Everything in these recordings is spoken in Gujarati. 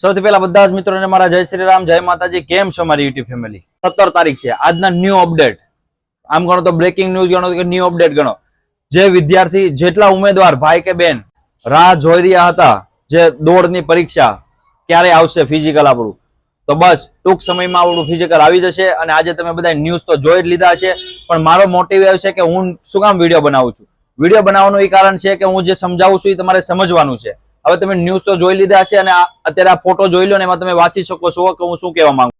સૌથી પહેલા બધા જ મિત્રોને મારા જય શ્રી રામ, જય માતાજી, કેમ છો મારી યુટ્યુબ ફેમિલી સત્તર તારીખ છે, આજના ન્યૂ અપડેટ આમ ગણો તો બ્રેકિંગ ન્યૂઝ ગણો કે ન્યૂ અપડેટ ગણો. જે વિદ્યાર્થી જેટલા ઉમેદવાર ભાઈ કે બેન રાહ જોઈ રહ્યા હતા, જે દોડની પરીક્ષા ક્યારે આવશે ફિઝિકલ આપણું? તો બસ, ટૂંક સમયમાં આપણું ફિઝિકલ આવી જશે અને આજે તમે બધા ન્યૂઝ તો જોઈ જ લીધા છે પણ મારો મોટિવ એવો છે કે હું શું કામ વીડિયો બનાવું છું? વીડિયો બનાવવાનું એ કારણ છે કે હું જે સમજાવું છું એ તમારે સમજવાનું છે. હવે તમે ન્યૂઝ તો જોઈ લીધા છે અને અત્યારે આ ફોટો જોઈ લો ને એમાં તમે વાંચી શકો છો. કે હું શું કહેવા માંગુ?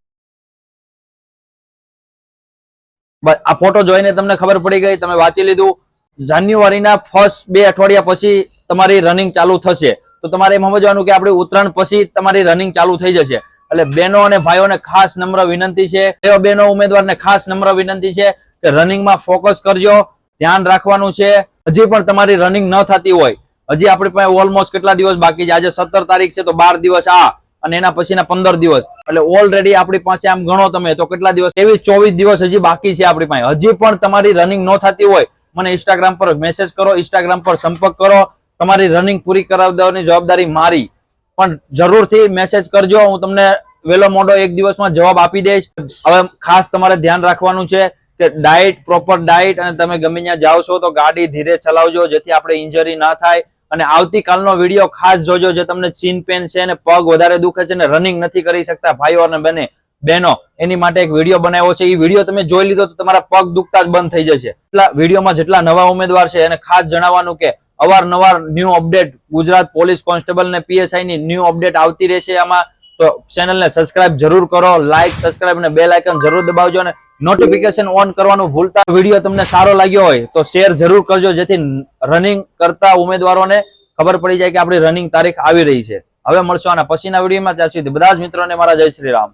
આ ફોટો જોઈને તમને ખબર પડી ગઈ, તમે વાંચી લીધું. જાન્યુઆરીના ફર્સ્ટ બે અઠવાડિયા પછી તમારી રનિંગ ચાલુ થશે. તો તમારે એમ સમજવાનું કે આપણે ઉત્તરાયણ પછી તમારી રનિંગ ચાલુ થઈ જશે. એટલે બહેનો અને ભાઈઓને ખાસ નમ્ર વિનંતી છે. એવા બહેનો, ઉમેદવારને ખાસ નમ્ર વિનંતી છે કે રનિંગમાં ફોકસ કરજો. ધ્યાન રાખવાનું છે. હજી પણ તમારી રનિંગ ન થતી હોય હજી આપણી પાસે ઓલમોસ્ટ કેટલા દિવસ બાકી છે? આજે સત્તર તારીખ છે, તો બાર દિવસ આ અને એના પછીના પંદર દિવસ. એટલે ઓલરેડી આપણી પાસે આમ ગણો તમે, તો કેટલા દિવસ? ત્રેવીસ, ચોવીસ દિવસ હજી બાકી છે આપણી પાસે. હજી પણ તમારી રનિંગ ન થતી હોય, મને ઇન્સ્ટાગ્રામ પર મેસેજ કરો ઇન્સ્ટાગ્રામ પર સંપર્ક કરો. તમારી રનિંગ પૂરી કરાવી દેવાની જવાબદારી મારી. પણ જરૂરથી મેસેજ કરજો, હું તમને વેલો મોડો એક દિવસમાં જવાબ આપી દઈશ. હવે ખાસ તમારે ધ્યાન રાખવાનું છે કે ડાયટ પ્રોપર ડાયટ અને તમે ગમે ત્યાં જાઓ છો તો ગાડી ધીરે ચલાવજો, જેથી આપણે ઇન્જરી ના થાય. અને આવતીકાલનો વીડિયો ખાસ જોજો જે તમને ચીન પેન છે અને પગ વધારે દુખે છે ને રનિંગ નથી કરી શકતા ભાઈઓ અને બને બહેનો, એની માટે એક વીડિયો બનાવ્યો છે. એ વીડિયો તમે જોઈ લીધો તો તમારા પગ દુખતા જ બંધ થઈ જશે. એટલા વિડીયોમાં જેટલા નવા ઉમેદવાર છે, એને ખાસ જણાવવાનું કે અવારનવાર new update Gujarat police constable ને પીએસઆઈ ની ન્યૂ અપડેટ આવતી રહેશે આમાં. તો ચેનલને સબસ્ક્રાઇબ જરૂર કરો લાઇક સબસ્ક્રાઇબ અને બે લાઇકન જરૂર દબાવજો અને નોટિફિકેશન ઓન કરવાનું ભૂલતા વીડિયો તમને સારો લાગ્યો હોય તો શેર જરૂર કરજો, જેથી રનિંગ કરતા ઉમેદવારોને ખબર પડી જાય કે આપણી રનિંગ તારીખ આવી રહી છે. હવે મળશો આના પછીના વિડીયોમાં ત્યાં સુધી બધા જ મિત્રોને મારા જય શ્રી રામ.